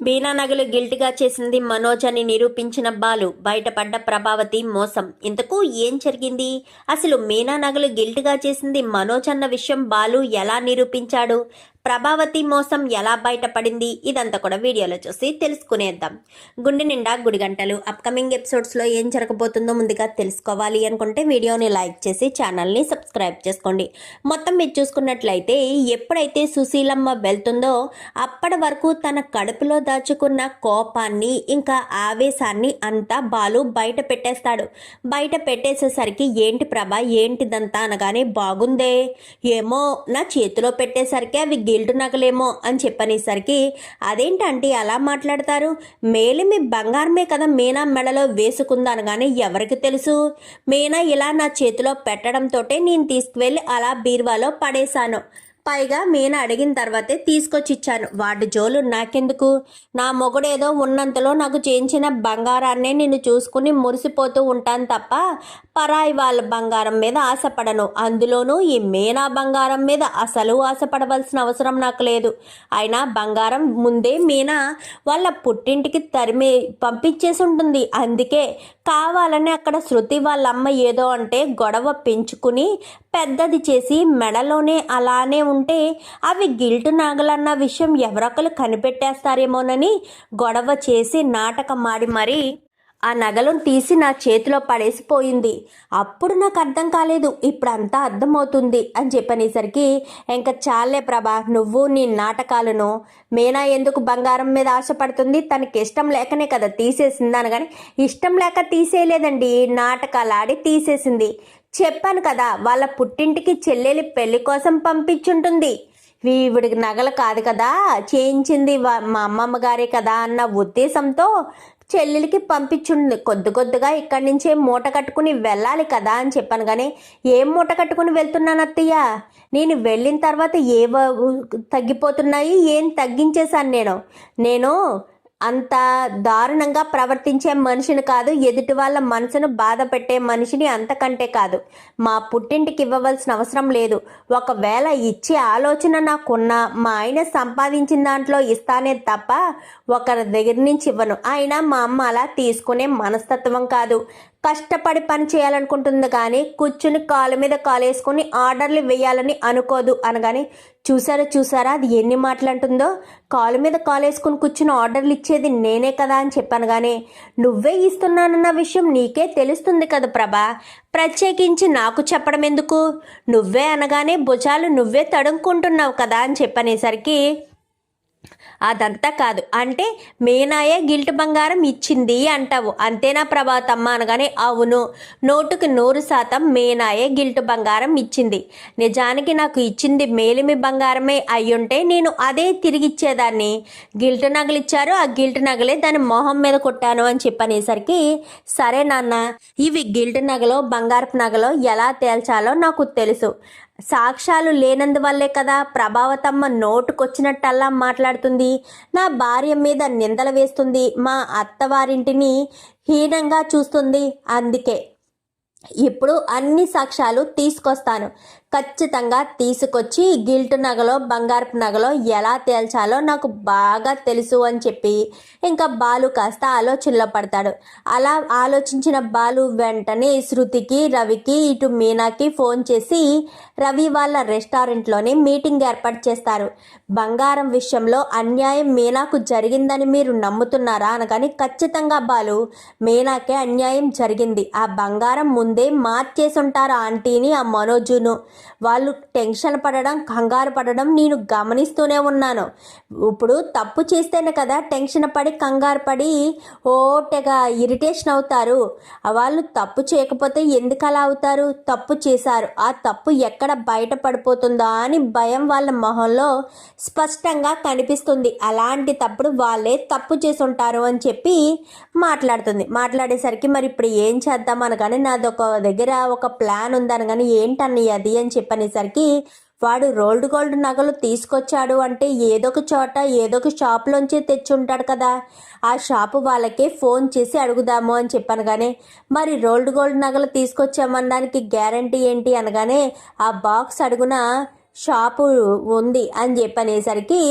బీనానగలు గిల్ట్గా చేసింది మనోజ్ అని నిరూపించిన బాలు. బయటపడ్డ ప్రభావతి మోసం. ఇంతకు ఏం జరిగింది? అసలు మీనా నగలు గిల్ట్గా చేసింది మనోజ్ అన్న విషయం బాలు ఎలా నిరూపించాడు? ప్రభావతి మోసం ఎలా బయటపడింది? ఇదంతా కూడా వీడియోలో చూసి తెలుసుకునేద్దాం. గుండె నిండా గుడిగంటలు అప్కమింగ్ ఎపిసోడ్స్లో ఏం జరగబోతుందో ముందుగా తెలుసుకోవాలి అనుకుంటే వీడియోని లైక్ చేసి ఛానల్ని సబ్స్క్రైబ్ చేసుకోండి. మొత్తం మీరు చూసుకున్నట్లయితే ఎప్పుడైతే సుశీలమ్మ వెళ్తుందో అప్పటి వరకు తన కడుపులో దాచుకున్న కోపాన్ని ఇంకా ఆవేశాన్ని అంతా బాలు బయట పెట్టేస్తాడు. బయట పెట్టేసేసరికి ఏంటి ప్రభ? ఏంటిదంతా అనగానే బాగుందే? ఏమో నా చేతిలో పెట్టేసరికి అవి గిల్టు నగలేమో అని చెప్పనేసరికి అదేంటంటే అలా మాట్లాడతారు? మేలిమి బంగారమే కదా మీనా మెడలో వేసుకుందాను కానీ ఎవరికి తెలుసు? మీనా ఇలా నా చేతిలో పెట్టడంతో నేను తీసుకువెళ్ళి అలా బీరువాలో పడేశాను. పైగా మీన అడిగిన తర్వాతే తీసుకొచ్చి ఇచ్చాను వాటి జోలు నాకెందుకు? నా మొగుడేదో ఉన్నంతలో నాకు చేయించిన బంగారాన్నే నిన్ను చూసుకుని మురిసిపోతూ ఉంటాను తప్ప పరాయి వాళ్ళ బంగారం మీద ఆశపడను. అందులోనూ ఈ మీనా బంగారం మీద అసలు ఆశపడవలసిన అవసరం నాకు లేదు. అయినా బంగారం ముందే మీనా వాళ్ళ పుట్టింటికి తరిమి పంపించేసి ఉంటుంది. అందుకే కావాలని అక్కడ శృతి వాళ్ళ అమ్మ ఏదో అంటే గొడవ పెంచుకుని పెద్దది చేసి మెడలోనే అలానే ఉంటే అవి గిల్టు నాగలన్న విషయం ఎవరొకరు కనిపెట్టేస్తారేమోనని గొడవ చేసి నాటకం ఆడి మరీ ఆ నగలను తీసి నా చేతిలో పడేసిపోయింది. అప్పుడు నాకు అర్థం కాలేదు ఇప్పుడు అంతా అర్థమవుతుంది అని చెప్పనేసరికి ఇంకా చాలే ప్రభా నువ్వు నీ నాటకాలను మీనా ఎందుకు బంగారం మీద ఆశపడుతుంది? తనకి ఇష్టం లేకనే కదా తీసేసింది అనగాని ఇష్టం లేక తీసేయలేదండి నాటకాలు ఆడి తీసేసింది. చెప్పాను కదా వాళ్ళ పుట్టింటికి చెల్లెలి పెళ్ళి కోసం పంపించుంటుంది. వీవిడికి నగలు కాదు కదా చేయించింది మా అమ్మమ్మ గారే కదా అన్న ఉద్దేశంతో చెల్లెలికి పంపించుంది. కొద్ది కొద్దిగా ఇక్కడి నుంచే మూట కట్టుకుని వెళ్ళాలి కదా అని చెప్పాను కానీ ఏం మూట కట్టుకుని వెళ్తున్నాను అత్తయ్య? నేను వెళ్ళిన తర్వాత ఏ తగ్గిపోతున్నాయి? ఏం తగ్గించేశాను నేను? నేను అంత దారుణంగా ప్రవర్తించే మనిషిని కాదు ఎదుటి వాళ్ళ మనసును బాధ పెట్టే మనిషిని అంతకంటే కాదు. మా పుట్టింటికి ఇవ్వవలసిన అవసరం లేదు. ఒకవేళ ఇచ్చే ఆలోచన నాకున్నా మా ఆయన సంపాదించిన దాంట్లో ఇస్తానే తప్ప ఒకరి దగ్గర నుంచి ఇవ్వను. అయినా మా అమ్మ అలా తీసుకునే మనస్తత్వం కాదు. కష్టపడి పని చేయాలనుకుంటుంది కానీ కూర్చుని కాలు మీద కాలేసుకొని ఆర్డర్లు వేయాలని అనుకోదు అనగానే చూసారా చూసారా అది ఎన్ని మాటలు అంటుందో? కాలు మీద కాలు వేసుకుని కూర్చుని ఆర్డర్లు ఇచ్చేది నేనే కదా అని చెప్పాను కానీ నువ్వే ఇస్తున్నానన్న విషయం నీకే తెలుస్తుంది కదా ప్రభా. ప్రత్యేకించి నాకు చెప్పడం ఎందుకు? నువ్వే అనగానే భుజాలు నువ్వే తడుముకుంటున్నావు కదా అని చెప్పనేసరికి అదంతా కాదు. అంటే మేనాయే గిల్ట్ బంగారం ఇచ్చింది అంటావు. అంతేనా ప్రభాతమ్మ అనగానే అవును. నోటుకు నూరు శాతం మేనాయే గిల్ట్ బంగారం ఇచ్చింది. నిజానికి నాకు ఇచ్చింది మేలిమి బంగారమే అయ్యుంటే నేను అదే తిరిగిచ్చేదాన్ని. గిల్ట్ నగలు ఇచ్చారు ఆ గిల్ట్ నగలే దాని మొహం మీద కొట్టాను అని చెప్పనేసరికి సరే నాన్న ఇవి గిల్ట్ నగలో బంగారపు నగలో ఎలా తేల్చాలో నాకు తెలుసు. సాక్ష్యాలు లేనందువల్లే కదా ప్రభావతమ్మ నోటుకొచ్చినట్టల్లా మాట్లాడుతుంది. నా భార్య మీద నిందలు వేస్తుంది. మా అత్తవారింటిని హీనంగా చూస్తుంది. అందుకే ఇప్పుడు అన్ని సాక్ష్యాలు తీసుకొస్తాను. ఖచ్చితంగా తీసుకొచ్చి గిల్ట్ నగలో బంగారపు నగలో ఎలా తేల్చాలో నాకు బాగా తెలుసు అని చెప్పి ఇంకా బాలు కాస్త ఆలోచనలో పడతాడు. అలా ఆలోచించిన బాలు వెంటనే శృతికి రవికి ఇటు మీనాకి ఫోన్ చేసి రవి వాళ్ళ రెస్టారెంట్లోనే మీటింగ్ ఏర్పాటు చేస్తారు. బంగారం విషయంలో అన్యాయం మీనాకు జరిగిందని మీరు నమ్ముతున్నారా అనగాని ఖచ్చితంగా బాలు మీనాకే అన్యాయం జరిగింది. ఆ బంగారం ముందే మార్చేసుంటారు ఆంటీని ఆ మనోజును? వాళ్ళు టెన్షన్ పడడం కంగారు పడడం నేను గమనిస్తూనే ఉన్నాను. ఇప్పుడు తప్పు చేస్తేనే కదా టెన్షన్ పడి కంగారు పడి ఓటగా ఇరిటేషన్ అవుతారు. వాళ్ళు తప్పు చేయకపోతే ఎందుకు అలా అవుతారు? తప్పు చేశారు. ఆ తప్పు ఎక్కడ బయట పడిపోతుందా అని భయం వాళ్ళ మొహంలో స్పష్టంగా కనిపిస్తుంది. అలాంటి తప్పుడు వాళ్ళే తప్పు చేసి ఉంటారు అని చెప్పి మాట్లాడుతుంది. మాట్లాడేసరికి మరి ఇప్పుడు ఏం చేద్దాం అనగానే నాది ఒక దగ్గర ఒక ప్లాన్ ఉందనగానే ఏంటన్నయ్య అది అని చెప్పనేసరికి వాడు రోల్డ్ గోల్డ్ నగలు తీసుకొచ్చాడు అంటే ఏదో ఒక చోట ఏదో ఒక షాప్లోంచి తెచ్చి ఉంటాడు కదా. ఆ షాపు వాళ్ళకే ఫోన్ చేసి అడుగుదాము అని చెప్పాను కానీ మరి రోల్డ్ గోల్డ్ నగలు తీసుకొచ్చామనడానికి గ్యారంటీ ఏంటి? అనగానే ఆ బాక్స్ అడుగున షాపు ఉంది అని చెప్పనేసరికి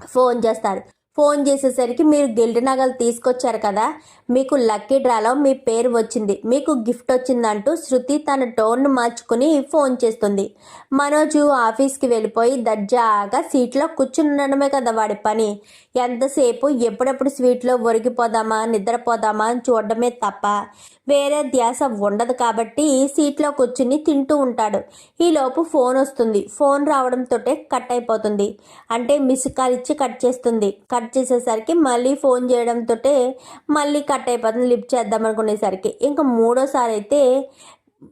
ఫోన్ చేస్తాడు. ఫోన్ చేసేసరికి మీరు గిల్డ్ నగలు తీసుకొచ్చారు కదా మీకు లక్కీ డ్రాలో మీ పేరు వచ్చింది మీకు గిఫ్ట్ వచ్చిందంటూ శృతి తన టోన్ను మార్చుకుని ఫోన్ చేస్తుంది. మనోజు ఆఫీస్కి వెళ్ళిపోయి దర్జాగా సీట్లో కూర్చుండడమే కదా వాడి పని. ఎంతసేపు ఎప్పుడెప్పుడు స్వీట్లో ఒరిగిపోదామా నిద్రపోదామా అని చూడడమే తప్ప వేరే ధ్యాస ఉండదు కాబట్టి సీట్లో కూర్చుని తింటూ ఉంటాడు. ఈలోపు ఫోన్ వస్తుంది. ఫోన్ రావడంతో కట్ అయిపోతుంది. అంటే మిస్ కాల్ ఇచ్చి కట్ చేస్తుంది. కట్ కట్ చేసేసరికి మళ్ళీ ఫోన్ చేయడంతో మళ్ళీ కట్ అయిపోతుంది లిఫ్ట్ చేద్దాం అనుకునేసరికి. ఇంకా మూడోసారి అయితే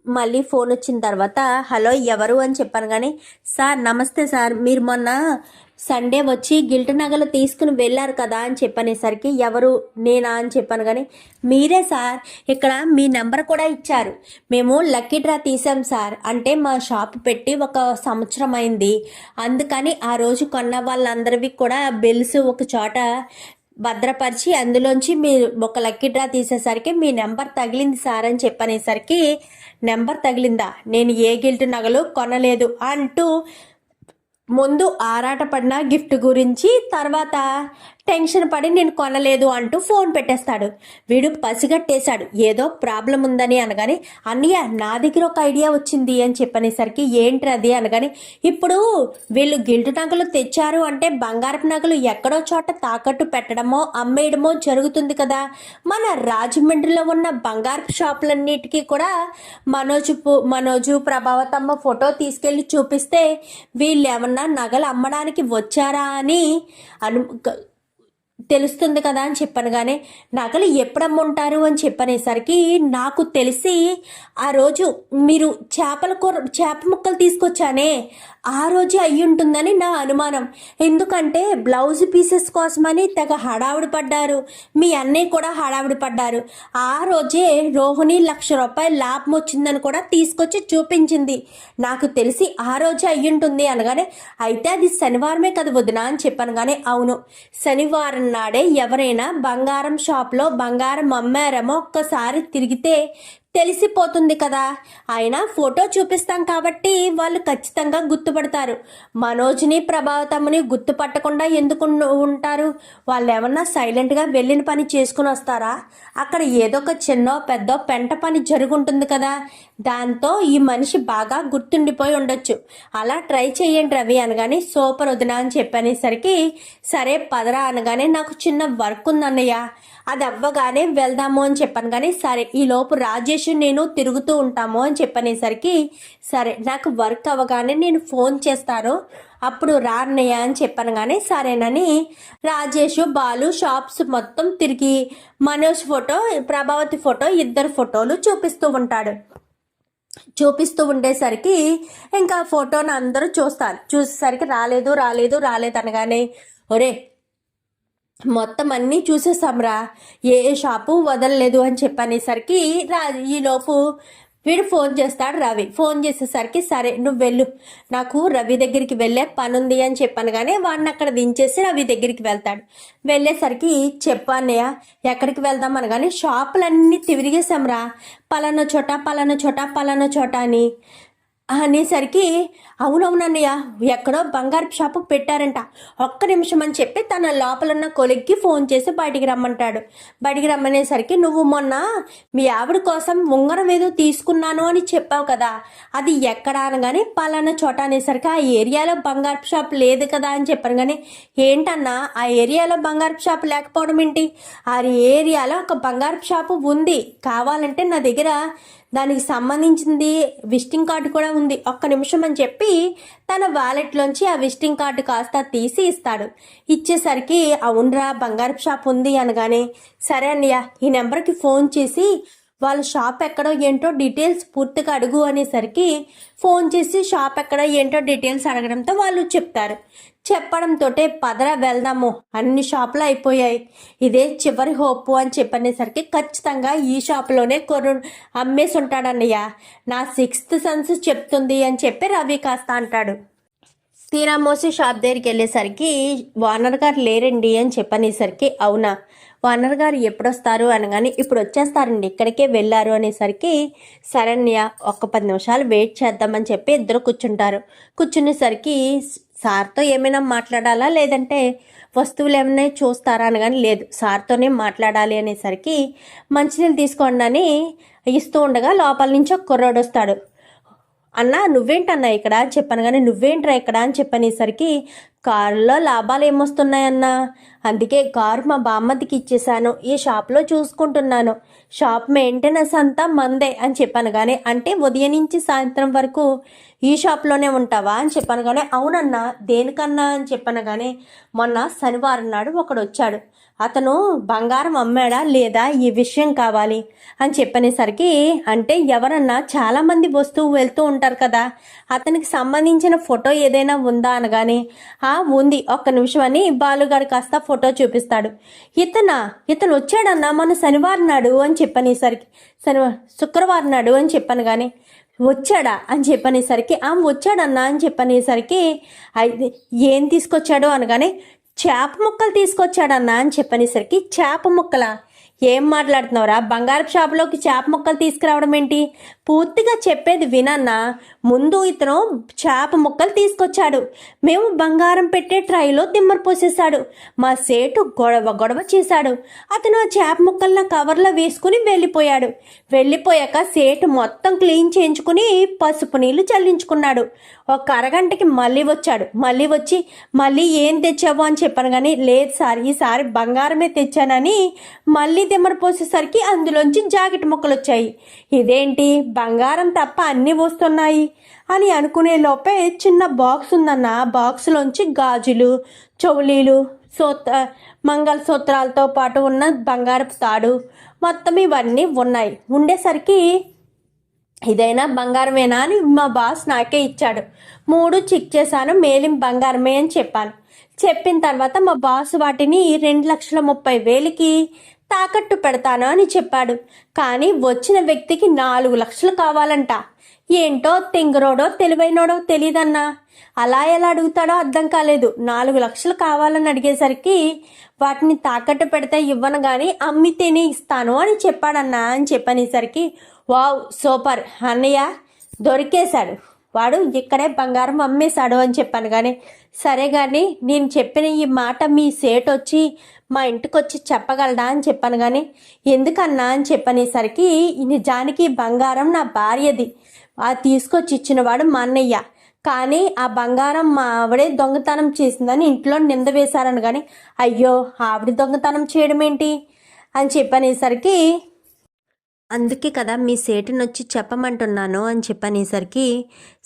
మళ్ళీ ఫోన్ వచ్చిన తర్వాత హలో ఎవరు? అని చెప్పాను కానీ సార్ నమస్తే సార్. మీరు మొన్న సండే వచ్చి గిల్ట్ నగలు తీసుకుని వెళ్ళారు కదా అని చెప్పనేసరికి ఎవరు? నేనా? అని చెప్పాను కానీ మీరే సార్. ఇక్కడ మీ నెంబర్ కూడా ఇచ్చారు. మేము లక్కీ డ్రా తీసాం సార్. అంటే మా షాప్ పెట్టి ఒక సంవత్సరం అయింది. అందుకని ఆ రోజు కొన్న వాళ్ళందరివి కూడా బిల్స్ ఒక చోట భద్రపరిచి అందులోంచి మీరు ఒక లక్కీ డ్రా తీసేసరికి మీ నెంబర్ తగిలింది సార్ అని చెప్పనేసరికి నెంబర్ తగిలిందా? నేను ఏ గిల్ట్ నగలు కొనలేదు అంటూ ముందు ఆరాటపడిన గిఫ్ట్ గురించి తర్వాత టెన్షన్ పడి నేను కొనలేదు అంటూ ఫోన్ పెట్టేస్తాడు. వీడు పసిగట్టేశాడు. ఏదో ప్రాబ్లం ఉందని అనగానే అన్నయ్య నా దగ్గర ఒక ఐడియా వచ్చింది అని చెప్పనేసరికి ఏంటి అది? అనగానే ఇప్పుడు వీళ్ళు గిల్టు నగలు తెచ్చారు అంటే బంగారపు నగలు ఎక్కడో చోట తాకట్టు పెట్టడమో అమ్మేయడమో జరుగుతుంది కదా. మన రాజమండ్రిలో ఉన్న బంగారపు షాపులన్నిటికీ కూడా మనోజు మనోజు ప్రభావతమ్మ ఫోటో తీసుకెళ్ళి చూపిస్తే వీళ్ళు ఏమన్నా నగలు అమ్మడానికి వచ్చారా అని అను తెలుస్తుంది కదా అని చెప్పాను. కానీ నగలు ఎప్పుడమ్ముంటారు అని చెప్పనేసరికి నాకు తెలిసి ఆ రోజు మీరు చేపల కూర చేప ముక్కలు తీసుకొచ్చానే ఆ రోజే అయ్యి ఉంటుందని నా అనుమానం. ఎందుకంటే బ్లౌజ్ పీసెస్ కోసమని తెగ హడావుడి పడ్డారు. మీ అన్నయ్య కూడా హడావుడి పడ్డారు. ఆ రోజే రోహిణి లక్ష రూపాయల లాభం వచ్చిందని కూడా తీసుకొచ్చి చూపించింది. నాకు తెలిసి ఆ రోజే అయ్యుంటుంది అనగానే అయితే అది శనివారమే కదా వదినా అని చెప్పాను. కానీ అవును శనివారం నాడే ఎవరైనా బంగారం షాప్లో బంగారం అమ్మారేమో ఒక్కసారి తిరిగితే తెలిసిపోతుంది కదా. అయినా ఫోటో చూపిస్తాం కాబట్టి వాళ్ళు ఖచ్చితంగా గుర్తుపడతారు. మనోజ్ని ప్రభావితమ్ని గుర్తుపట్టకుండా ఎందుకు ఉంటారు? వాళ్ళు ఏమన్నా సైలెంట్గా వెళ్ళిన పని చేసుకుని వస్తారా? అక్కడ ఏదో ఒక చిన్నో పెద్ద పెంట పని జరుగుంటుంది కదా. దాంతో ఈ మనిషి బాగా గుర్తుండిపోయి ఉండొచ్చు. అలా ట్రై చేయండి రవి అనగానే సూపర్ వదినా అని చెప్పనేసరికి సరే పదరా అనగానే నాకు చిన్న వర్క్ ఉందన్నయ్య. అది అవ్వగానే వెళ్దాము అని చెప్పాను. కానీ సరే ఈ లోపు రాజేష్ నేను తిరుగుతూ ఉంటాము అని చెప్పనేసరికి సరే నాకు వర్క్ అవ్వగానే నేను ఫోన్ చేస్తాను. అప్పుడు రాన్నయ్య అని చెప్పాను. కానీ సరేనని రాజేష్ బాలు షాప్స్ మొత్తం తిరిగి మనోజ్ ఫోటో ప్రభావతి ఫోటో ఇద్దరు ఫోటోలు చూపిస్తూ ఉంటాడు. చూపిస్తూ ఉండేసరికి ఇంకా ఫోటోని అందరూ చూస్తారు. చూసేసరికి రాలేదు రాలేదు రాలేదు అనగానే ఒరే మొత్తం అన్నీ చూసేసాంరా. ఏ ఏ షాపు వదలలేదు అని చెప్పనేసరికి రా ఈలోపు వీడు ఫోన్ చేస్తాడు రవి. ఫోన్ చేసేసరికి సరే నువ్వు వెళ్ళు. నాకు రవి దగ్గరికి వెళ్ళే పని ఉంది అని చెప్పాను కానీ వాడిని అక్కడ దించేసి రవి దగ్గరికి వెళ్తాడు. వెళ్ళేసరికి చెప్పానయ్య ఎక్కడికి వెళ్దాం అనగానే షాపులన్నీ తిరిగేసాంరా పలానా చోట పలానా చోట పలానా చోట అని అనేసరికి అవునవునన్నయ్య ఎక్కడో బంగారు షాపు పెట్టారంట. ఒక్క నిమిషం అని చెప్పి తన లోపలన్న కొలిగ్కి ఫోన్ చేసి బయటికి రమ్మంటాడు. బయటికి రమ్మనేసరికి నువ్వు మొన్న మీ ఆవిడ కోసం ఉంగరం ఏదో తీసుకున్నాను అని చెప్పావు కదా. అది ఎక్కడ అనగానే పలానా చోట అనేసరికి ఆ ఏరియాలో బంగారు షాప్ లేదు కదా అని చెప్పాను కానీ ఏంటన్నా ఆ ఏరియాలో బంగారు షాప్ లేకపోవడం ఏంటి? ఆ ఏరియాలో ఒక బంగారు షాపు ఉంది. కావాలంటే నా దగ్గర దానికి సంబంధించింది విజిటింగ్ కార్డు కూడా ఉంది. ఒక్క నిమిషం అని చెప్పి తన వాలెట్లోంచి ఆ విజిటింగ్ కార్డు కాస్త తీసి ఇస్తాడు. ఇచ్చేసరికి అవునరా బంగారు షాప్ ఉంది అనగానే సరే అన్నయ్య ఈ నెంబర్కి ఫోన్ చేసి వాళ్ళ షాప్ ఎక్కడో ఏంటో డీటెయిల్స్ పూర్తిగా అడుగు అనేసరికి ఫోన్ చేసి షాప్ ఎక్కడో ఏంటో డీటెయిల్స్ అడగడంతో వాళ్ళు చెప్తారు. చెప్పడంతో పదరా వెళ్దాము. అన్ని షాపులు అయిపోయాయి. ఇదే చివరి హోపు అని చెప్పనేసరికి ఖచ్చితంగా ఈ షాప్లోనే కొరు అమ్మేసి ఉంటాడన్నయ్య నా సిక్స్త్ సెన్స్ చెప్తుంది అని చెప్పి రవి కాస్త అంటాడు. తీరా మోసి షాప్ దగ్గరికి వెళ్ళేసరికి ఓనర్ గారు లేరండి అని చెప్పనేసరికి అవునా? ఓనర్ గారు ఎప్పుడొస్తారు అనగానే ఇప్పుడు వచ్చేస్తారండి ఇక్కడికే వెళ్ళారు అనేసరికి సరణ్య ఒక పది నిమిషాలు వెయిట్ చేద్దామని చెప్పి ఇద్దరు కూర్చుంటారు. కూర్చునేసరికి సార్తో ఏమైనా మాట్లాడాలా? లేదంటే వస్తువులు ఏమైనా చూస్తారా అని కానీ లేదు. సార్తోనే మాట్లాడాలి అనేసరికి మంచినీళ్ళు తీసుకోండి అని ఇస్తూ ఉండగా లోపల నుంచి ఒక కుర్రాడు వస్తాడు అన్న నువ్వేంటన్నా ఇక్కడ? అని చెప్పాను కానీ నువ్వేంట్రా ఇక్కడ? అని చెప్పనేసరికి కారులో లాభాలు ఏమొస్తున్నాయన్నా? అందుకే కారు మా బామ్మతికి ఇచ్చేసాను ఈ షాప్లో చూసుకుంటున్నాను. షాప్ మెయింటెనెన్స్ అంతా మందే అని చెప్పాను కానీ అంటే ఉదయం నుంచి సాయంత్రం వరకు ఈ షాప్లోనే ఉంటావా? అని చెప్పాను కానీ అవునన్నా దేనికన్నా అని చెప్పాను కానీ మొన్న శనివారం నాడు ఒకడు వచ్చాడు అతను బంగారం అమ్మాడా లేదా? ఈ విషయం కావాలి అని చెప్పనేసరికి అంటే ఎవరన్నా చాలామంది వస్తువు వెళ్తూ ఉంటారు కదా అతనికి సంబంధించిన ఫోటో ఏదైనా ఉందా అనగానే ఆ ఉంది ఒక్క నిమిషం అని బాలుగాడు కాస్త ఫోటో చూపిస్తాడు. ఇతనా? ఇతను వచ్చాడన్నా మన శనివారం నాడు అని చెప్పనేసరికి శనివారం శుక్రవారం నాడు అని చెప్పాను కానీ వచ్చాడా? అని చెప్పనేసరికి ఆ వచ్చాడన్నా అని చెప్పనేసరికి అయితే ఏం తీసుకొచ్చాడు? అనగానే చేప ముక్కలు తీసుకొచ్చాడన్నా అని చెప్పనేసరికి చేప ముక్కల? ఏం మాట్లాడుతున్నావురా? బంగారపు షాపులోకి చేప ముక్కలు తీసుకురావడం ఏంటి? పూర్తిగా చెప్పేది వినన్నా ముందు ఇతను చేప ముక్కలు తీసుకొచ్చాడు. మేము బంగారం పెట్టే ట్రైలో తిమ్మరు పోసేశాడు. మా సేటు గొడవ గొడవ చేశాడు. అతను ఆ చేప ముక్కల్ని కవర్లో వేసుకుని వెళ్ళిపోయాడు. వెళ్ళిపోయాక సేటు మొత్తం క్లీన్ చేయించుకుని పసుపు నీళ్ళు చల్లించుకున్నాడు. ఒక అరగంటకి మళ్ళీ వచ్చాడు. మళ్ళీ వచ్చి మళ్ళీ ఏం తెచ్చావు? అని చెప్పాను కానీ లేదు సార్ ఈసారి బంగారమే తెచ్చానని మళ్ళీ తిమ్మర పోసేసరికి అందులోంచి జాకెట్ ముక్కలు వచ్చాయి ఇదేంటి? బంగారం తప్ప అన్నీ వస్తున్నాయి అని అనుకునే లోపే చిన్న బాక్స్ ఉందన్న బాక్స్లోంచి గాజులు చౌలీలు సూత్ర మంగళసూత్రాలతో పాటు ఉన్న బంగారపు తాడు మొత్తం ఇవన్నీ ఉన్నాయి. ఉండేసరికి ఇదైనా బంగారమేనా అని మా బాస్ నాకే ఇచ్చాడు. మూడు చెక్ చేశాను మేలిం బంగారమే అని చెప్పాను. చెప్పిన తర్వాత మా బాస్ వాటిని రెండు లక్షల ముప్పై వేలకి తాకట్టు పెడతాను అని చెప్పాడు. కానీ వచ్చిన వ్యక్తికి నాలుగు లక్షలు కావాలంట. ఏంటో తెంగరోడో తెలివైనోడో తెలియదన్నా అలా ఎలా అడుగుతాడో అర్థం కాలేదు. నాలుగు లక్షలు కావాలని అడిగేసరికి వాటిని తాకట్టు పెడితే ఇవ్వను కానీ అమ్మితేనే ఇస్తాను అని చెప్పాడన్నా అని చెప్పనేసరికి వావ్ సూపర్. అన్నయ్య దొరికేశాడు. వాడు ఇక్కడే బంగారం అమ్మేశాడు అని చెప్పాను కానీ సరే కానీ నేను చెప్పిన ఈ మాట మీ సేట్ వచ్చి మా ఇంటికి వచ్చి చెప్పగలడా అని చెప్పాను కానీ ఎందుకన్నా అని చెప్పనేసరికి నిజానికి బంగారం నా భార్యది. ఆ తీసుకొచ్చి ఇచ్చినవాడు మా అన్నయ్య. కానీ ఆ బంగారం మా ఆవిడే దొంగతనం చేసిందని ఇంట్లో నింద వేశారని కానీ అయ్యో ఆవిడ దొంగతనం చేయడం ఏంటి అని చెప్పనేసరికి అందుకే కదా మీ సేటుని వచ్చి చెప్పమంటున్నాను అని చెప్పనేసరికి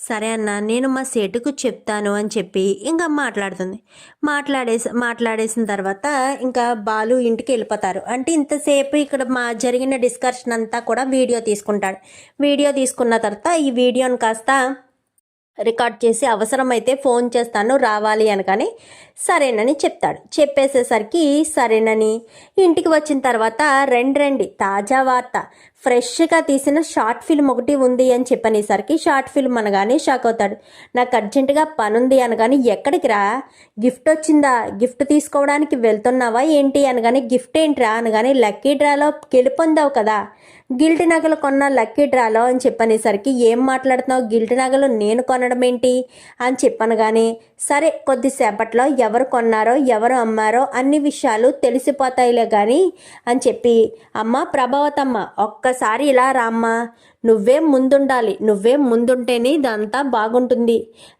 సరే అన్న నేను మా సేటుకు చెప్తాను అని చెప్పి ఇంకా మాట్లాడుతుంది. మాట్లాడేసి మాట్లాడేసిన తర్వాత ఇంకా బాలు ఇంటికి వెళ్ళిపోతారు. అంటే ఇంతసేపు ఇక్కడ మా జరిగిన డిస్కషన్ అంతా కూడా వీడియో తీసుకుంటాడు. వీడియో తీసుకున్న తర్వాత ఈ వీడియోని కాస్త రికార్డ్ చేసి అవసరమైతే ఫోన్ చేస్తాను రావాలి అనగానే సరేనని చెప్తాడు. చెప్పేసేసరికి సరేనని ఇంటికి వచ్చిన తర్వాత రెండు రండి తాజా వార్త. ఫ్రెష్గా తీసిన షార్ట్ ఫిల్మ్ ఒకటి ఉంది అని చెప్పనేసరికి షార్ట్ ఫిల్మ్ అనగానే షాక్ అవుతాడు. నాకు అర్జెంటుగా పని ఉంది అనగానే ఎక్కడికి రా? గిఫ్ట్ వచ్చిందా? గిఫ్ట్ తీసుకోవడానికి వెళ్తున్నావా ఏంటి అనగానే గిఫ్ట్ ఏంట్రా? అనగానే లక్కీ డ్రాలో గెలుపొందావు కదా. గిల్ట్ నగలు కొన్న లక్కీ డ్రాలో అని చెప్పనేసరికి ఏం మాట్లాడుతున్నావు? గిల్ట్ నగలు నేను కొనడం ఏంటి? అని చెప్పను కానీ సరే కొద్దిసేపట్లో ఎవరు కొన్నారో ఎవరు అమ్మారో అన్ని విషయాలు తెలిసిపోతాయిలే కానీ అని చెప్పి అమ్మ ప్రభావతమ్మ ఒక్కసారి ఇలా రామ్మా. నువ్వే ముందుండాలి నువ్వే ముందుంటేనే ఇదంతా బాగుంటుంది.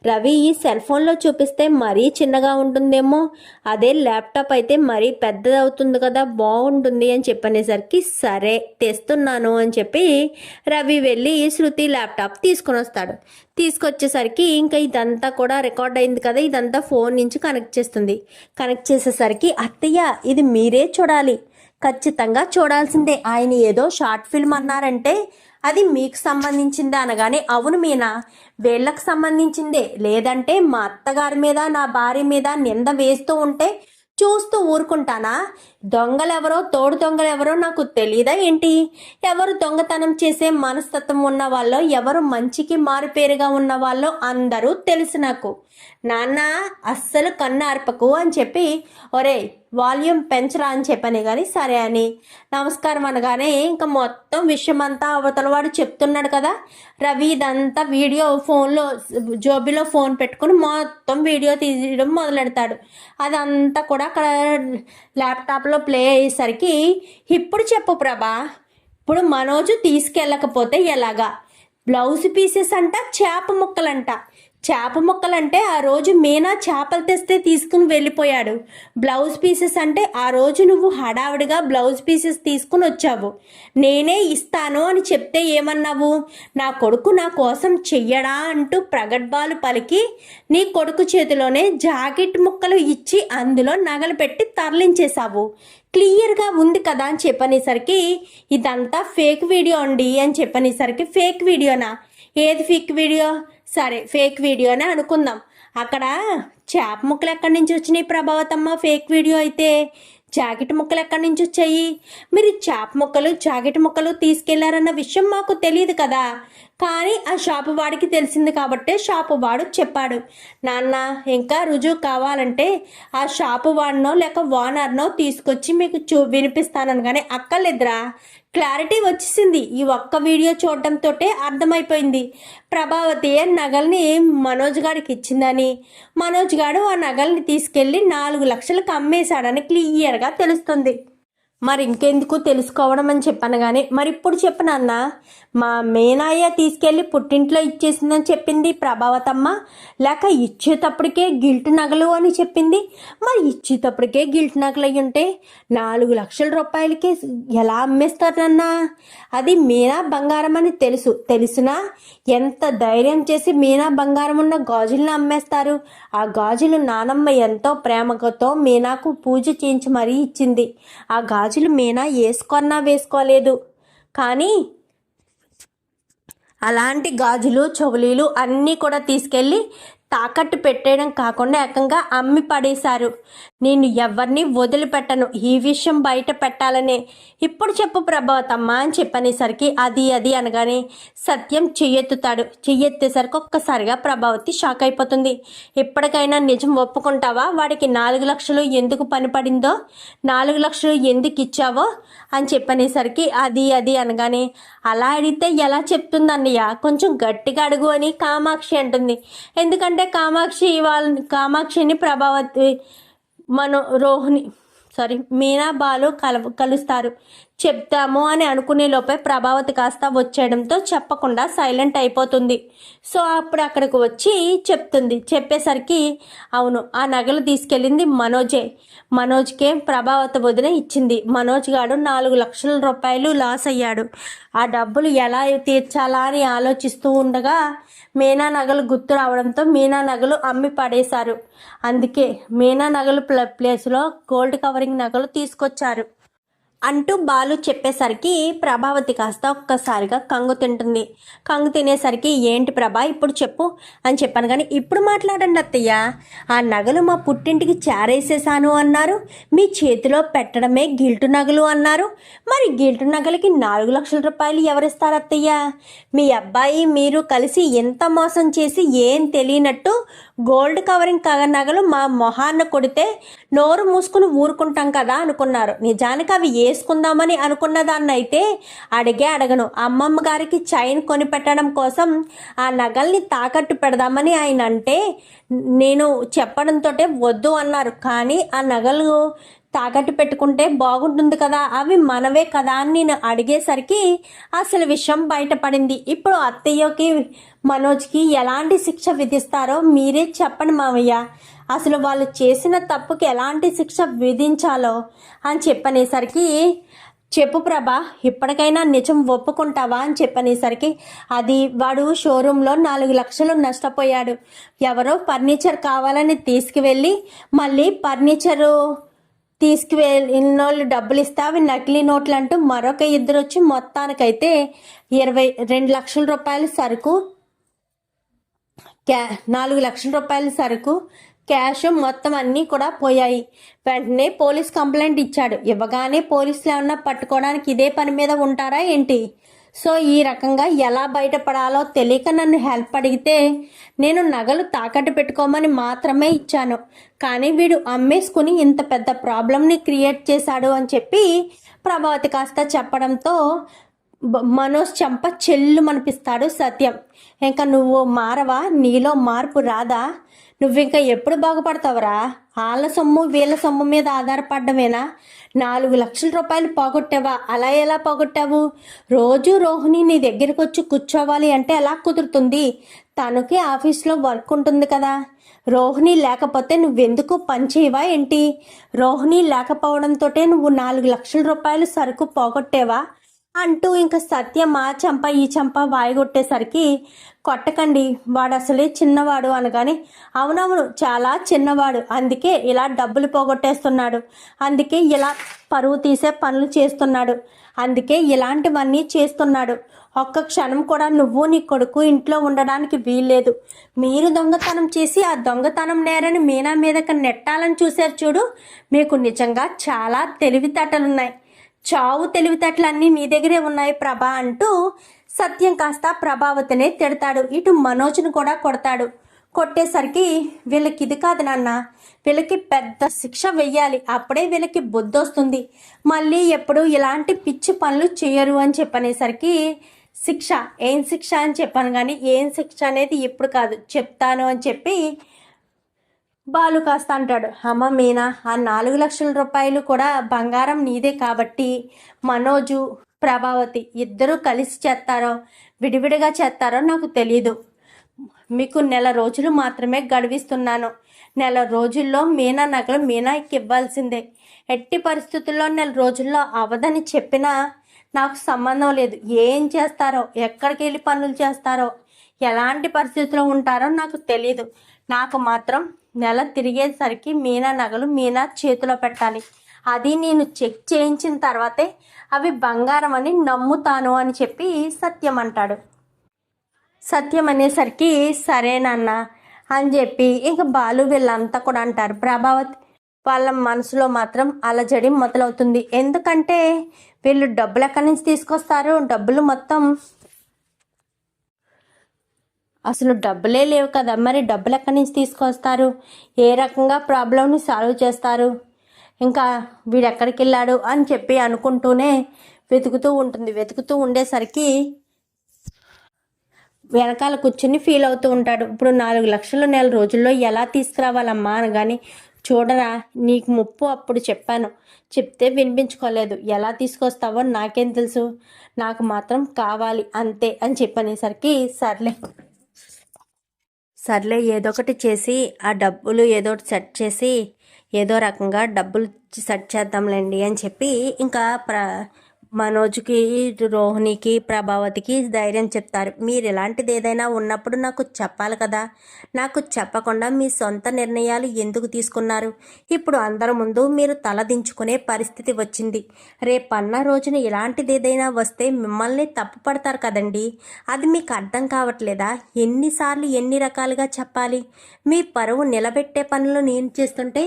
రవి ఈ సెల్ ఫోన్లో చూపిస్తే మరీ చిన్నగా ఉంటుందేమో. అదే ల్యాప్టాప్ అయితే మరీ పెద్దదవుతుంది కదా బాగుంటుంది అని చెప్పనేసరికి సరే తెస్తున్నాను అని చెప్పి రవి వెళ్ళి శృతి ల్యాప్టాప్ తీసుకొని వస్తాడు. తీసుకొచ్చేసరికి ఇంకా ఇదంతా కూడా రికార్డ్ అయింది కదా ఇదంతా ఫోన్ నుంచి కనెక్ట్ చేస్తుంది. కనెక్ట్ చేసేసరికి అత్తయ్య ఇది మీరే చూడాలి. ఖచ్చితంగా చూడాల్సిందే. ఆయన ఏదో షార్ట్ ఫిల్మ్ అన్నారంటే అది మీకు సంబంధించిందే అనగానే అవును మీనా. వీళ్ళకి సంబంధించిందే. లేదంటే మా అత్తగారి మీద నా భార్య మీద నింద వేస్తూ ఉంటే చూస్తూ ఊరుకుంటానా? దొంగలెవరో తోడు దొంగలెవరో నాకు తెలియదా ఏంటి? ఎవరు దొంగతనం చేసే మనస్తత్వం ఉన్న వాళ్ళో ఎవరు మంచికి మారుపేరుగా ఉన్న వాళ్ళో అందరూ తెలుసు నాకు. నాన్న అస్సలు కన్ను అర్పకు అని చెప్పి ఒరే వాల్యూమ్ పెంచరా అని చెప్పని కానీ సరే అని. నమస్కారం అనగానే ఇంకా మొత్తం విషయం అంతా అవతల వాడు చెప్తున్నాడు కదా. రవి ఇదంతా వీడియో ఫోన్లో జోబీలో ఫోన్ పెట్టుకుని మొత్తం వీడియో తీయడం మొదలెడతాడు. అదంతా కూడా అక్కడ ల్యాప్టాప్లో ప్లే అయ్యేసరికి ఇప్పుడు చెప్పు ప్రభా ఇప్పుడు మనోజు తీసుకెళ్ళకపోతే ఎలాగా? బ్లౌజ్ పీసెస్ అంట చేప ముక్కలంట. చేప ముక్కలంటే ఆ రోజు మీనా చేపలు తెస్తే తీసుకుని వెళ్ళిపోయాడు. బ్లౌజ్ పీసెస్ అంటే ఆ రోజు నువ్వు హడావిడిగా బ్లౌజ్ పీసెస్ తీసుకుని వచ్చావు. నేనే ఇస్తాను అని చెప్తే ఏమన్నావు? నా కొడుకు నా కోసం చెయ్యడా అంటూ ప్రగడ్బాలు పలికి నీ కొడుకు చేతిలోనే జాకెట్ ముక్కలు ఇచ్చి అందులో నగలు పెట్టి తరలించేశావు. క్లియర్గా ఉంది కదా అని చెప్పనేసరికి ఇదంతా ఫేక్ వీడియో అండి అని చెప్పనేసరికి ఫేక్ వీడియోనా? ఏది ఫేక్ వీడియో? సరే ఫేక్ వీడియోనే అనుకుందాం. అక్కడ చేప ముక్కలు ఎక్కడి నుంచి వచ్చినాయి ప్రభావతమ్మ? ఫేక్ వీడియో అయితే జాకెట్ ముక్కలు ఎక్కడి నుంచి వచ్చాయి? మీరు చేప ముక్కలు జాకెట్ ముక్కలు తీసుకెళ్ళారన్న విషయం మాకు తెలియదు కదా. కానీ ఆ షాపు వాడికి తెలిసింది కాబట్టే షాపు వాడు చెప్పాడు. నాన్న ఇంకా రుజువు కావాలంటే ఆ షాపు వాడినో లేక ఓనర్నో తీసుకొచ్చి మీకు చూ వినిపిస్తానని కానీ అక్కర్లేదురా. క్లారిటీ వచ్చేసింది. ఈ ఒక్క వీడియో చూడటంతో అర్థమైపోయింది. ప్రభావతి నగల్ని మనోజ్ గారికి ఇచ్చిందని? మనోజ్ గారు ఆ నగల్ని తీసుకెళ్ళి నాలుగు లక్షలకు అమ్మేశాడని క్లియర్గా తెలుస్తుంది. మరి ఇంకెందుకు తెలుసుకోవడం అని చెప్పాను కానీ మరి ఇప్పుడు చెప్పనన్న మా మేనాయ తీసుకెళ్ళి పుట్టింట్లో ఇచ్చేసిందని చెప్పింది ప్రభావతమ్మ. లేక ఇచ్చేటప్పటికే గిల్ట్ నగలు అని చెప్పింది. మరి ఇచ్చేటప్పటికే గిల్ట్ నగలు అయి ఉంటే నాలుగు లక్షల రూపాయలకి ఎలా అమ్మేస్తారన్నా అది మీనా బంగారం అని తెలుసు. తెలిసినా? ఎంత ధైర్యం చేసి మీనా బంగారం ఉన్న గాజులను అమ్మేస్తారు? ఆ గాజులు నానమ్మ ఎంతో ప్రేమతో మీనాకు పూజ చేయించి మరీ ఇచ్చింది. ఆ గాజు గాజులు మీనా వేసుకొన్నా వేసుకోలేదు. కానీ అలాంటి గాజులు చెవులీలు అన్నీ కూడా తీసుకెళ్ళి తాకట్టు పెట్టేయడం కాకుండా ఏకంగా అమ్మి పడేశారు. నేను ఎవరిని వదిలిపెట్టను. ఈ విషయం బయట పెట్టాలనే. ఇప్పుడు చెప్పు ప్రభావతమ్మ అని చెప్పనేసరికి అది అది అనగానే సత్యం చెయ్యెత్తుతాడు. చెయ్యెత్తేసరికి ఒక్కసారిగా ప్రభావతి షాక్ అయిపోతుంది. ఎప్పటికైనా నిజం ఒప్పుకుంటావా? వాడికి నాలుగు లక్షలు ఎందుకు పని పడిందో? నాలుగు లక్షలు ఎందుకు ఇచ్చావో? అని చెప్పనేసరికి అది అది అనగానే అలా అడిగితే ఎలా చెప్తుందన్నయ్య? కొంచెం గట్టిగా అడుగు అని కామాక్షి అంటుంది. ఎందుకంటే కామాక్షి వాళ్ళ కామాక్షిని ప్రభావతి మనో రోహిణి సారీ మీనా బాలు కల కలుస్తారు. చెప్తాము అని అనుకునే లోపే ప్రభావతి కాస్త వచ్చేయడంతో చెప్పకుండా సైలెంట్ అయిపోతుంది. సో అప్పుడు అక్కడికి వచ్చి చెప్తుంది. చెప్పేసరికి అవును ఆ నగలు తీసుకెళ్ళింది మనోజే. మనోజ్కే ప్రభావతి వదిన ఇచ్చింది. మనోజ్ గాడు నాలుగు లక్షల రూపాయలు లాస్ అయ్యాడు. ఆ డబ్బులు ఎలా తీర్చాలా అని ఆలోచిస్తూ ఉండగా మీనా నగలు గుర్తు రావడంతో మీనా నగలు అమ్మి పడేశారు. అందుకే మీనా నగలు ప్లేస్లో గోల్డ్ కవరింగ్ నగలు తీసుకొచ్చారు. అంటూ బాలు చెప్పేసరికి ప్రభావతి కాస్త ఒక్కసారిగా కంగు తింటుంది. కంగు తినేసరికి ఏంటి ప్రభా ఇప్పుడు చెప్పు అని చెప్పాను. కానీ ఇప్పుడు మాట్లాడండి అత్తయ్య. ఆ నగలు మా పుట్టింటికి చేరేసేసాను అన్నారు. మీ చేతిలో పెట్టడమే గిల్టు నగలు అన్నారు. మరి గిల్టు నగలకి నాలుగు లక్షల రూపాయలు ఎవరిస్తారు అత్తయ్య? మీ అబ్బాయి మీరు కలిసి ఎంత మోసం చేసి ఏం తెలియనట్టు గోల్డ్ కవరింగ్ కగ నగలు మా మొహాన్న కొడితే నోరు మూసుకుని ఊరుకుంటాం కదా అనుకున్నారు. నిజానికి అవి వేసుకుందామని అనుకున్న దాన్నైతే అడిగే అడగను. అమ్మమ్మ గారికి చైన్ కొనిపెట్టడం కోసం ఆ నగల్ని తాకట్టు పెడదామని ఆయన అంటే నేను చెప్పడంతో వద్దు అన్నారు. కానీ ఆ నగలు తాకట్టు పెట్టుకుంటే బాగుంటుంది కదా అవి మనవే కదా అని నేను అడిగేసరికి అసలు విషయం బయటపడింది. ఇప్పుడు అత్తయ్యకి మనోజ్కి ఎలాంటి శిక్ష విధిస్తారో మీరే చెప్పండి మావయ్య. అసలు వాళ్ళు చేసిన తప్పుకి ఎలాంటి శిక్ష విధించాలో అని చెప్పనేసరికి చెప్పు ప్రభా ఇప్పటికైనా నిజం ఒప్పుకుంటావా అని చెప్పనేసరికి అది వాడు షోరూంలో నాలుగు లక్షలు నష్టపోయాడు. ఎవరో ఫర్నిచర్ కావాలని తీసుకువెళ్ళి మళ్ళీ ఫర్నిచరు తీసుకువెళ్ళి ఇన్నోళ్ళు డబ్బులు ఇస్తావి అవి నకిలీ నోట్లు అంటూ మరొక ఇద్దరు వచ్చి మొత్తానికైతే ఇరవై రెండు లక్షల రూపాయల సరుకు క్యా నాలుగు లక్షల రూపాయల సరుకు క్యాష్ మొత్తం అన్నీ కూడా పోయాయి. వెంటనే పోలీస్ కంప్లైంట్ ఇచ్చాడు. ఇవ్వగానే పోలీసులు ఏమన్నా పట్టుకోవడానికి ఇదే పని మీద ఉంటారా ఏంటి? సో ఈ రకంగా ఎలా బయటపడాలో తెలియక నన్ను హెల్ప్ అడిగితే నేను నగలు తాకట్టు పెట్టుకోమని మాత్రమే ఇచ్చాను. కానీ వీడు అమ్మేసుకుని ఇంత పెద్ద ప్రాబ్లంని క్రియేట్ చేశాడు అని చెప్పి ప్రభావతి కాస్త చెప్పడంతో మనోజ్ చెంప చెల్లు మనిపిస్తాడు సత్యం. ఇంకా నువ్వు మారవా? నీలో మార్పు రాదా? నువ్వు ఇంకా ఎప్పుడు బాగుపడతావురా? వాళ్ళ సొమ్ము వీళ్ళ సొమ్ము మీద ఆధారపడ్డమేనా? నాలుగు లక్షల రూపాయలు పోగొట్టావా? అలా ఎలా పోగొట్టావు? రోజు రోహిణి నీ దగ్గరికి వచ్చి కూర్చోవాలి అంటే ఎలా కుదురుతుంది? తనకి ఆఫీస్లో వర్క్ ఉంటుంది కదా. రోహిణి లేకపోతే నువ్వెందుకు పని చేయవా ఏంటి? రోహిణి లేకపోవడంతో నువ్వు నాలుగు లక్షల రూపాయలు సరుకు పోగొట్టేవా? అంటూ ఇంకా సత్యం ఆ చంప ఈ చంప వాయిగొట్టేసరికి కొట్టకండి వాడు అసలే చిన్నవాడు అనగానే అవునవును చాలా చిన్నవాడు అందుకే ఇలా డబ్బులు పోగొట్టేస్తున్నాడు అందుకే ఇలా పరువు తీసే పనులు చేస్తున్నాడు అందుకే ఇలాంటివన్నీ చేస్తున్నాడు. ఒక్క క్షణం కూడా నువ్వు నీ కొడుకు ఇంట్లో ఉండడానికి వీల్లేదు. మీరు దొంగతనం చేసి ఆ దొంగతనం నేరని మీనా మీదకి నెట్టాలని చూశారు చూడు మీకు నిజంగా చాలా తెలివితేటలున్నాయి. చావు తెలివితేటలన్నీ నీ దగ్గరే ఉన్నాయి ప్రభా అంటూ సత్యం కాస్త ప్రభావతినే తిడతాడు. ఇటు మనోజ్ను కూడా కొడతాడు. కొట్టేసరికి వీళ్ళకి ఇది కాదు నాన్న. వీళ్ళకి పెద్ద శిక్ష వెయ్యాలి. అప్పుడే వీళ్ళకి బుద్ధి వస్తుంది మళ్ళీ ఎప్పుడు ఇలాంటి పిచ్చి పనులు చేయరు అని చెప్పనేసరికి శిక్ష ఏం శిక్ష అని చెప్పాను కానీ ఏం శిక్ష అనేది ఇప్పుడు కాదు. చెప్తాను అని చెప్పి బాలు కాస్త అంటాడు అమ్మ మీనా ఆ నాలుగు లక్షల రూపాయలు కూడా బంగారం నీదే కాబట్టి మనోజు ప్రభావతి ఇద్దరూ కలిసి చేస్తారో విడివిడిగా చేస్తారో నాకు తెలియదు మీకు నెల రోజులు మాత్రమే గడివిస్తున్నాను. నెల రోజుల్లో మీనా నగలు మీనాకి ఇవ్వాల్సిందే. ఎట్టి పరిస్థితుల్లో నెల రోజుల్లో అవదని చెప్పినా నాకు సంబంధం లేదు. ఏం చేస్తారో ఎక్కడికి వెళ్ళి పనులు చేస్తారో ఎలాంటి పరిస్థితిలో ఉంటారో నాకు తెలియదు నాకు మాత్రం నెల తిరిగేసరికి మీనా నగలు మీనా చేతిలో పెట్టాలి. అది నేను చెక్ చేయించిన తర్వాతే అవి బంగారం అని నమ్ముతాను అని చెప్పి సత్యం అంటాడు. సత్యం అనేసరికి సరేనన్న అని చెప్పి ఇంక బాలు వీళ్ళంతా కూడా అంటారు. ప్రభావతి వాళ్ళ మనసులో మాత్రం అలజడి మొదలవుతుంది. ఎందుకంటే వీళ్ళు డబ్బులు ఎక్కడి నుంచి తీసుకొస్తారు? డబ్బులు మొత్తం అసలు డబ్బులే లేవు కదా మరి డబ్బులు ఎక్కడి నుంచి తీసుకొస్తారు? ఏ రకంగా ప్రాబ్లంని సాల్వ్ చేస్తారు? ఇంకా వీడు ఎక్కడికి వెళ్ళాడు అని చెప్పి అనుకుంటూనే వెతుకుతూ ఉంటుంది. వెతుకుతూ ఉండేసరికి వెనకాల కూర్చుని ఫీల్ అవుతూ ఉంటాడు. ఇప్పుడు నాలుగు లక్షలు నెల రోజుల్లో ఎలా తీసుకురావాలమ్మా కానీ చూడరా నీకు ముప్పు అప్పుడు చెప్పాను. చెప్తే వినిపించుకోలేదు. ఎలా తీసుకొస్తావో నాకేం తెలుసు. నాకు మాత్రం కావాలి అంతే అని చెప్పనేసరికి సర్లే. సర్లే ఏదో ఒకటి చేసి ఆ డబ్బులు ఏదో ఒకటి సెట్ చేసి ఏదో రకంగా డబ్బులు సెట్ చేద్దాంలేండి అని చెప్పి ఇంకా ప్ర మనోజ్కి రోహిణికి ప్రభావతికి ధైర్యం చెప్తారు. మీరు ఇలాంటిది ఏదైనా ఉన్నప్పుడు నాకు చెప్పాలి కదా? నాకు చెప్పకుండా మీ సొంత నిర్ణయాలు ఎందుకు తీసుకున్నారు? ఇప్పుడు అందరి ముందు మీరు తలదించుకునే పరిస్థితి వచ్చింది. రేపన్న రోజున ఇలాంటిది ఏదైనా వస్తే మిమ్మల్ని తప్పు పడతారు కదండి? అది మీకు అర్థం కావట్లేదా? ఎన్నిసార్లు ఎన్ని రకాలుగా చెప్పాలి? మీ పరువు నిలబెట్టే పనులు నేను చేస్తుంటే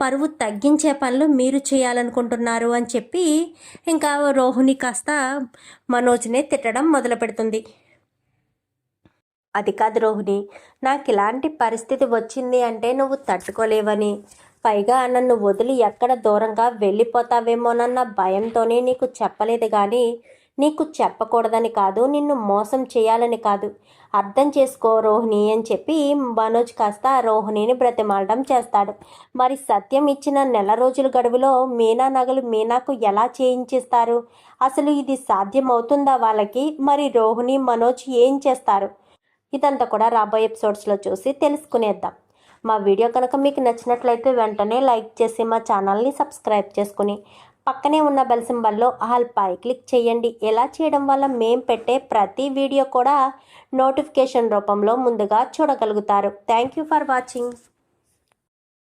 పరువు తగ్గించే పనులు మీరు చేయాలనుకుంటున్నారు అని చెప్పి ఇంకా రోహిణి కాస్త మనోజ్నే తిట్టడం మొదలు పెడుతుంది అది కాదు రోహిణి నాకు ఇలాంటి పరిస్థితి వచ్చింది అంటే నువ్వు తట్టుకోలేవని. పైగా నన్ను వదిలి ఎక్కడ దూరంగా వెళ్ళిపోతావేమోనన్న భయంతోనే నీకు చెప్పలేదు కానీ నీకు చెప్పకూడదని కాదు నిన్ను మోసం చేయాలని కాదు. అర్థం చేసుకో రోహిణి అని చెప్పి మనోజ్ కాస్త రోహిణిని బ్రతిమాలడం చేస్తాడు. మరి సత్యం ఇచ్చిన నెల రోజుల గడువులో మీనా నగలు మీనాకు ఎలా చేయించిస్తారు? అసలు ఇది సాధ్యమవుతుందా వాళ్ళకి? మరి రోహిణి మనోజ్ ఏం చేస్తారు? ఇదంతా కూడా రాబోయే ఎపిసోడ్స్లో చూసి తెలుసుకునేద్దాం. మా వీడియో కనుక మీకు నచ్చినట్లయితే వెంటనే లైక్ చేసి మా ఛానల్ని సబ్స్క్రైబ్ చేసుకుని పక్కనే ఉన్న బెల్ సింబల్లో ఆల్ పై క్లిక్ చేయండి. ఎలా చేయడం వల్ల మేం పెట్టే ప్రతి వీడియో కూడా నోటిఫికేషన్ రూపంలో ముందుగా చూడగలుగుతారు. Thank you for watching.